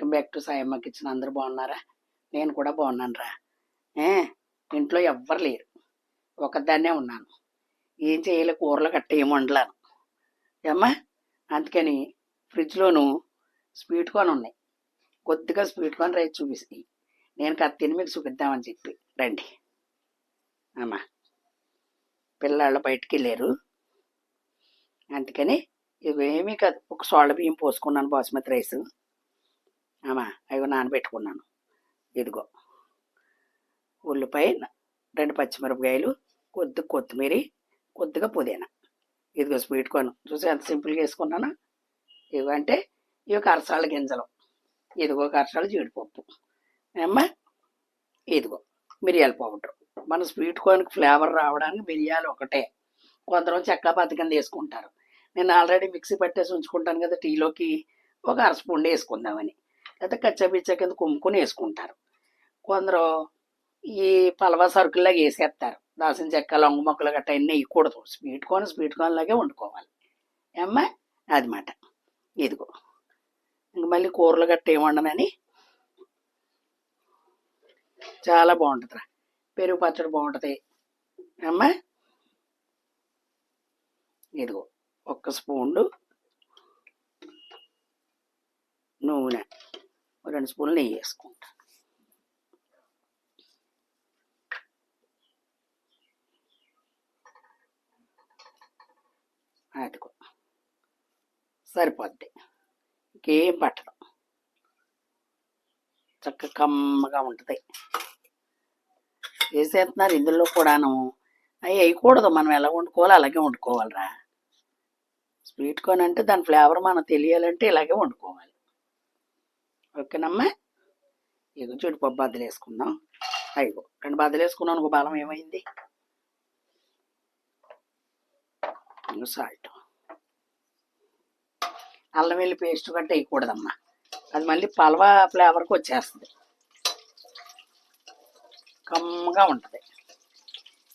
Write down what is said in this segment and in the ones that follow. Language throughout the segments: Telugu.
Welcome back to Sayamma kitchen. అందరూ బాగున్నారా? నేను కూడా బాగున్నాను రా ఏ ఇంట్లో ఎవ్వరు లేరు. ఒకదాన్నే ఉన్నాను. ఏం చేయాలి కూరలు కట్ట ఏం వండలాను ఏమ్మా? అందుకని ఫ్రిడ్జ్లోను స్వీట్ కార్న్ ఉన్నాయి. కొద్దిగా స్వీట్ కార్న్ రైస్ చూపిస్తాయి. నేను కాదు తిని మీకు చూపిద్దామని చెప్పి. రండి. అమ్మా. పిల్లాళ్ళు బయటికి వెళ్ళారు. అందుకని ఇవేమీ కాదు. ఒక సోళ్ళ బియ్యం పోసుకున్నాను బాస్మతి రైస్. నానబెట్టుకున్నాను. ఇదిగో ఉల్లిపాయ రెండు పచ్చిమిరపకాయలు కొద్దిగా కొత్తిమీర కొద్దిగా పుదీనా. ఇదిగో స్వీట్ కార్న్ చూసి ఎంత సింపుల్గా వేసుకున్నాను అంటే ఇవి కరసాల గింజలు. ఇదిగో కరసాల జీడిపప్పు. ఏమ్మా? ఇదిగో మిరియాల పౌడర్. మన స్వీట్ కార్న్కి ఫ్లేవర్ రావడానికి మిరియాలు ఒకటే. కొందరు చెక్క పత్తి కింద వేసుకుంటారు. నేను ఆల్రెడీ మిక్సీ పట్టేసి ఉంచుకుంటాను కదా టీలోకి. ఒక అర స్పూన్ వేసుకుందామని. లేకపోతే కచ్చబిచ్చ కింద కుమ్ముకొని వేసుకుంటారు. కొందరు ఈ పలవ సరుకుల్లాగా వేసేస్తారు దాసిన చెక్క లొంగ మొక్కలు గట్ట అన్నీ వేయకూడదు. స్వీట్ కోన్ స్వీట్ కార్న్ లాగే వండుకోవాలి. ఏమ్మా? అది మాట. ఇదిగో. ఇంక మళ్ళీ కూరలు గట్ట ఏం వండనని? చాలా బాగుంటుందిరా. పెరుగు పచ్చడి బాగుంటుంది. అమ్మా ఇదిగో. ఒక్క స్పూన్లు నూనె. రెండు స్పూన్లు నెయ్యి వేసుకుంటాను అదిగో. సరిపోద్ది. ఇంకేం పట్టదు చక్కగా కమ్మగా ఉంటుంది. వేసేస్తున్నారు ఇందులో కూడాను? అవి వేయకూడదు. మనం ఎలా వండుకోవాలో అలాగే వండుకోవాలిరా. స్వీట్ కార్న్ అంటే దాని ఫ్లేవర్ మనం తెలియాలంటే ఇలాగే వండుకోవాలి. ఓకేనమ్మా ఇదిగో జీడిపప్పు బద్దలు వేసుకుందాం అయ్యో రెండు బద్దలు వేసుకున్నాను ఒక బలం ఏమైంది? సాల్ట్ అల్లం వెల్లి పేస్ట్ గట్ట వేయకూడదమ్మా అది మళ్ళీ పలవ ఫ్లేవర్కి వచ్చేస్తుంది. కమ్మగా ఉంటుంది.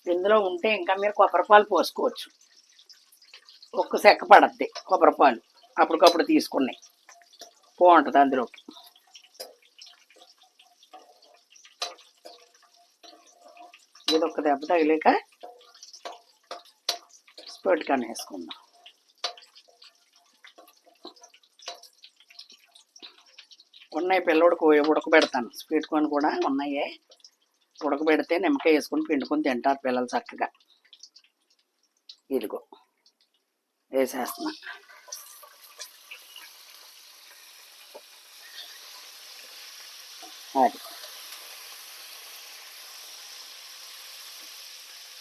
ఇందులో ఉంటే ఇంకా మీరు కొబ్బరిపాలు పోసుకోవచ్చు. ఒక్క సెక్క పడద్ది కొబ్బరిపాలు అప్పటికప్పుడు తీసుకున్నాయి. బాగుంటుంది అందులోకి. ఇది ఒక దెబ్బ తగిలేక స్పర్ట్ కానీ వేసుకుందాం. ఉన్నాయి పిల్లడికి ఉడకబెడతాను. స్వీట్ కార్న్ కూడా ఉన్నాయి. ఉడకబెడితే నిమ్మకాయ వేసుకొని పిండుకొని తింటారు పిల్లలు చక్కగా. ఇదిగో వేసేస్తున్నా. అది.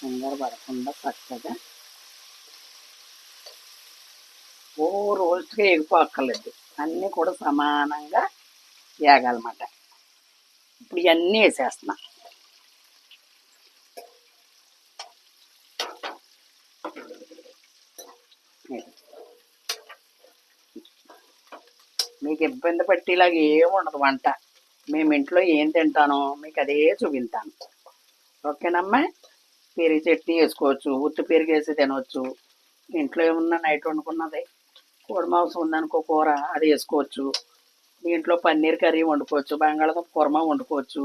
తొందర పడకుండా చక్కగా ఓ రోల్స్గా ఎగిపోక్కర్లేదు అన్నీ కూడా సమానంగా వేగాలన్నమాట ఇప్పుడు ఇవన్నీ వేసేస్తున్నా. మీకు ఇబ్బంది పట్టేలాగా ఏముండదు వంట. మేము ఇంట్లో ఏం తింటానో మీకు అదే చూపిస్తాను. ఓకేనమ్మా? పెరుగు చట్నీ వేసుకోవచ్చు ఉత్తి పెరుగు వేసి తినవచ్చు ఇంట్లో ఏమున్నా నైట్ వండుకున్నది. కోడి మాంసం ఉందనుకో కూర అది వేసుకోవచ్చు. దీంట్లో పన్నీర్ కర్రీ వండుకోవచ్చు బంగాళదుంప కుర్మ వండుకోవచ్చు.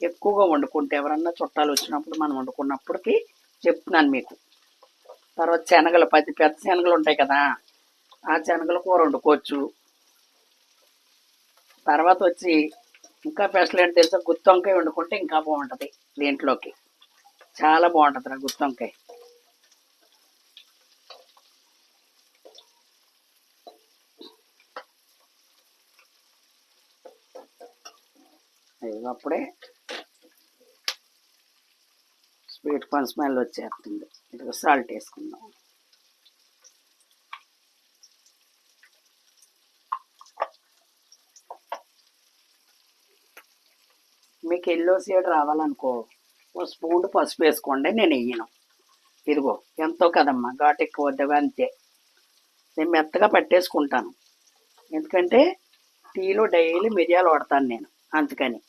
ఎక్కువగా వండుకుంటే ఎవరన్నా చుట్టాలు వచ్చినప్పుడు మనం వండుకున్నప్పటికీ చెప్తున్నాను మీకు. తర్వాత శనగలు పది పెద్ద శనగలు ఉంటాయి కదా ఆ శనగలు కూర వండుకోవచ్చు. తర్వాత వచ్చి ఇంకా స్పెషల్ ఏంటి తెలుసా? గుత్తి వంకాయ వండుకుంటే ఇంకా బాగుంటుంది దీంట్లోకి. చాలా బాగుంటుంది రా గుత్తొంకాయ అప్పుడే స్వీట్ కార్న్ స్మెల్ వచ్చేస్తుంది. ఇదిగో సాల్ట్ వేసుకుందాం. మీకు ఎల్లో సీడ్ రావాలనుకో ఓ స్పూన్ పసుపు వేసుకోండి నేను వేయను. ఇదిగో ఎంతో కదమ్మా ఘాటు ఎక్కువ వద్దగా అంతే. నేను మెత్తగా పట్టేసుకుంటాను. ఎందుకంటే టీలో డైలీ మిరియాలు వాడతాను నేను అందుకని.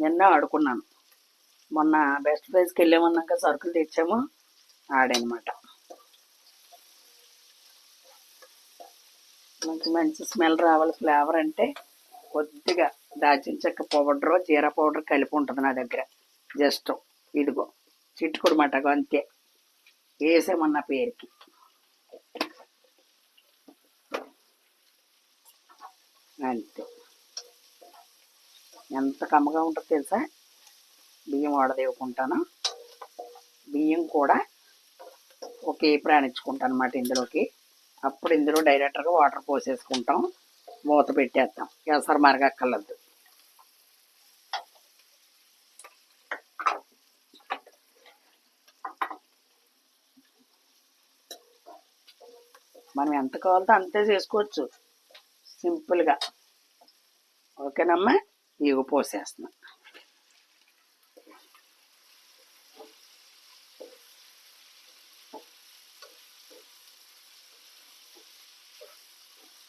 నిన్న ఆడుకున్నాను. మొన్న బెస్ట్ ప్రైజ్కి వెళ్ళామన్నాక సరుకులు తెచ్చాము ఆడనమాట. మంచి మంచి స్మెల్ రావాలి ఫ్లేవర్ అంటే కొద్దిగా దాచిన చెక్క పౌడర్ జీరా పౌడర్ కలిపి ఉంటుంది నా దగ్గర. జస్ట్ ఇదిగో చిట్టుకుడు మటకు అంతే. వేసేమన్న పేరుకి. అంతే. ఎంత కమ్మగా ఉంటుందో తెలుసా? బియ్యం వాడదేవుకుంటాను. బియ్యం కూడా ఒకే ప్రాణించుకుంటాను అనమాట ఇందులోకి. అప్పుడు ఇందులో డైరెక్ట్గా వాటర్ పోసేసుకుంటాం. మూత పెట్టేస్తాం. ఎసరు మరగక్కర్లేదు మనం ఎంత కావాలో అంతే చేసుకోవచ్చు. సింపుల్గా. ఓకేనమ్మా? ఇవి పోసేస్తున్నా.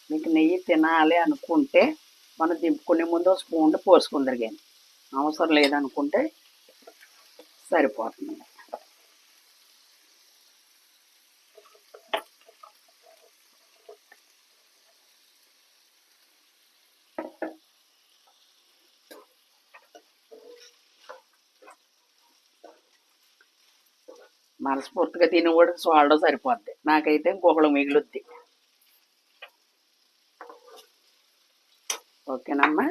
మీకు నెయ్యి తినాలి అనుకుంటే మనం దింపుకునే ముందు స్పూన్ పోసుకుందరు కానీ అవసరం లేదనుకుంటే సరిపోతుంది. మనస్ఫూర్తిగా కూడా సోళ్ళ సరిపోద్ది. నాకైతే ఇంకొకళ్ళు మిగులుద్ది. ఓకేనమ్మా.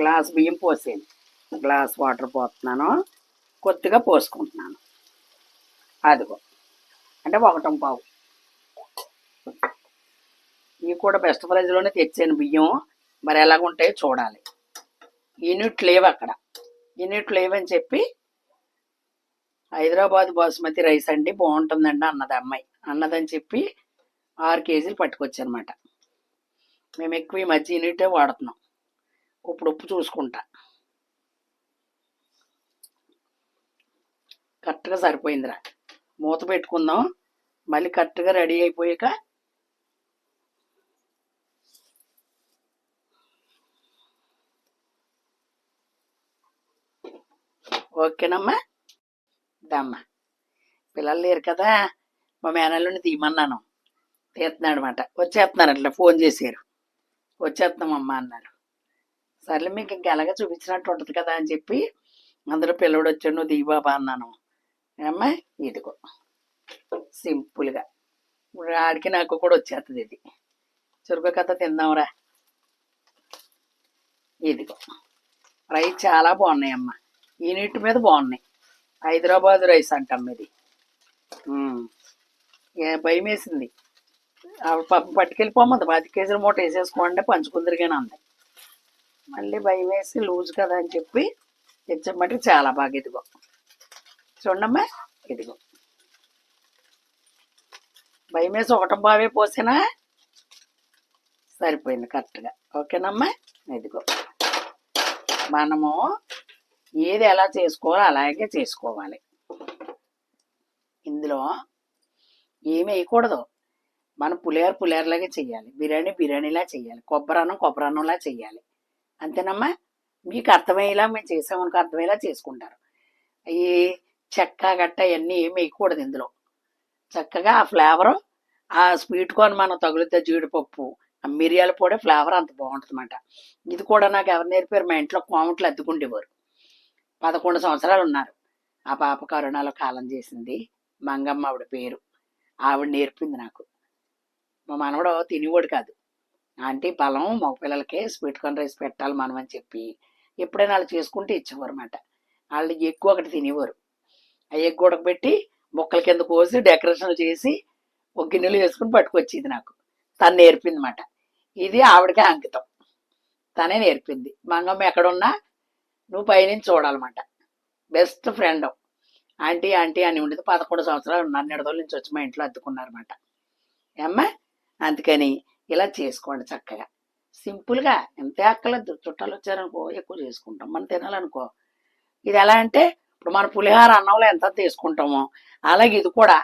గ్లాస్ బియ్యం పోసేయండి. గ్లాస్ వాటర్ పోతున్నాను కొద్దిగా పోసుకుంటున్నాను. అదిగో. అంటే ఒకటం పావు. ఇవి కూడా బెస్ట్ ప్రైజ్లోనే తెచ్చాను బియ్యం. మరి ఎలాగుంటాయో చూడాలి. యూనిట్ లేవు అక్కడ. యూనిట్ లేవని చెప్పి హైదరాబాద్ బాసుమతి రైస్ అండి బాగుంటుందండి అన్నది అమ్మాయి. అన్నదని చెప్పి ఆరు కేజీలు పట్టుకొచ్చనమాట మేము ఎక్కువ ఈ మధ్య యూనిటే వాడుతున్నాం. ఇప్పుడు ఉప్పు చూసుకుంటా. కరెక్ట్గా సరిపోయిందిరా. మూత పెట్టుకుందాం. మళ్ళీ కరెక్ట్గా రెడీ అయిపోయాక ఓకేనమ్మా దమ్మా పిల్లలు లేరు కదా మా మేనల్లుని తీయమన్నాను. తీస్తున్నాడు అనమాట వచ్చేస్తున్నారు అట్లా ఫోన్ చేశారు. వచ్చేస్తున్నామమ్మా అన్నారు. సర్లే మీకు ఇంకా ఎలాగ చూపించినట్టు ఉంటుంది కదా అని చెప్పి అందరూ పిల్లడు వచ్చాడు నువ్వు దిగి బాబా అన్నాను. అమ్మా ఇదిగో. సింపుల్గా. ఇప్పుడు ఆడికి నాకు కూడా వచ్చేస్తుంది ఇది. చురుకు కథ తిందాంరా. ఇదిగో. రైస్ చాలా బాగున్నాయి యూనిట్ ఈ నీటి మీద బాగున్నాయి. హైదరాబాద్ రైస్ అంటాం ఇది. భయం వేసింది. ఆవిడ పాపం పట్టుకెళ్ళిపోమంది. పది కేజీల మూట వేసేసుకోండి పంచుకుందరిగానే అంది. మళ్ళీ భయం వేసి లూజ్ కదా అని చెప్పి తెచ్చమంటే చాలా బాగా ఇదిగో. చూడమ్మా ఇదిగో. భయం వేసి ఒకటం బావే పోసినా? సరిపోయింది కరెక్ట్గా. ఓకేనమ్మా ఇదిగో. మనము ఏది ఎలా చేసుకోవాలో అలాగే చేసుకోవాలి. ఇందులో ఏమి వేయకూడదు. మనం పులిహోర పులిహోరలాగే చేయాలి. బిర్యానీ బిర్యానీలా చేయాలి. కొబ్బరన్నం కొబ్బరన్నంలా చేయాలి. అంతేనమ్మా? మీకు అర్థమయ్యేలా మేము చేసామనుకో అర్థమయ్యేలా చేసుకుంటారు. ఈ చెక్క గట్ట ఇవన్నీ ఏమి వేయకూడదు ఇందులో. చక్కగా ఆ ఫ్లేవరు ఆ స్వీట్ కార్న్ మనం తగులుతే జీడిపప్పు ఆ మిరియాల పొడి ఫ్లేవర్ అంత బాగుంటుందన్నమాట. ఇది కూడా నాకు ఎవరు నేర్పారు మా ఇంట్లో కోమట్లు అద్దుకుండేవారు పదకొండు సంవత్సరాలు ఉన్నారు ఆ పాప కరోనాలో కాలం చేసింది. మంగమ్మ ఆవిడ పేరు. ఆవిడ నేర్పింది నాకు. మా మనవడు తినేవాడు కాదు. ఆంటీ బలం మా పిల్లలకే స్వీట్ కార్న్ రైస్ పెట్టాలి మనం అని చెప్పి ఎప్పుడైనా వాళ్ళు చేసుకుంటే ఇచ్చేవారు అనమాట వాళ్ళు ఎక్కువ ఒకటి తినేవారు. ఆ ఎగ్గు ఉడకబెట్టి మొక్కల కింద కోసి డెకరేషన్ చేసి ఒక గిన్నెలు వేసుకుని పట్టుకొచ్చింది నాకు. తను నేర్పింది అనమాట ఇది ఆవిడకే అంకితం. తనే నేర్పింది. మంగమ్మ ఎక్కడున్నా నువ్వు పైనుంచి చూడాలన్నమాట. బెస్ట్ ఫ్రెండ్ ఆంటీ ఆంటీ అని ఉండేది పదకొండు సంవత్సరాలు నన్ను నెడదోళ్ళ నుంచి వచ్చి మా ఇంట్లో అద్దుకున్నారన్నమాట. ఏమ్మా అందుకని ఇలా చేసుకోండి చక్కగా. సింపుల్గా ఎంత అక్కలేదు చుట్టాలు వచ్చారనుకో ఎక్కువ చేసుకుంటాం. మనం తినాలనుకో. ఇది ఎలా అంటే ఇప్పుడు మన పులిహార అన్నంలో ఎంత తీసుకుంటామో అలాగే ఇది కూడా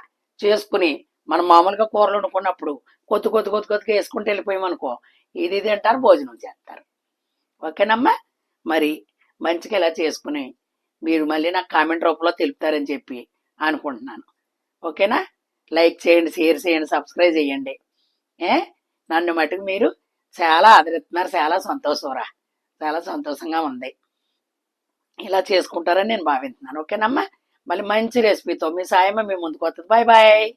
చేసుకుని మనం మామూలుగా కూరలు వండుకున్నప్పుడు కొద్ది కొద్ది కొద్ది కొద్దిగా వేసుకుంటూ వెళ్ళిపోయామనుకో ఇది ఇది భోజనం చేస్తారు. ఓకేనమ్మా? మరి మంచిగా ఇలా చేసుకుని మీరు మళ్ళీ నాకు కామెంట్ రూపంలో తెలుపుతారని చెప్పి అనుకుంటున్నాను. ఓకేనా? లైక్ చేయండి షేర్ చేయండి సబ్స్క్రైబ్ చేయండి. ఏ? నన్ను మటుకు మీరు చాలా ఆదరిస్తున్నారు చాలా సంతోషంరా. చాలా సంతోషంగా ఉంది. ఇలా చేసుకుంటారని నేను భావిస్తున్నాను. ఓకేనమ్మా? మళ్ళీ మంచి రెసిపీతో మీ సాయమే మీ ముందుకు వస్తుంది. Bye bye.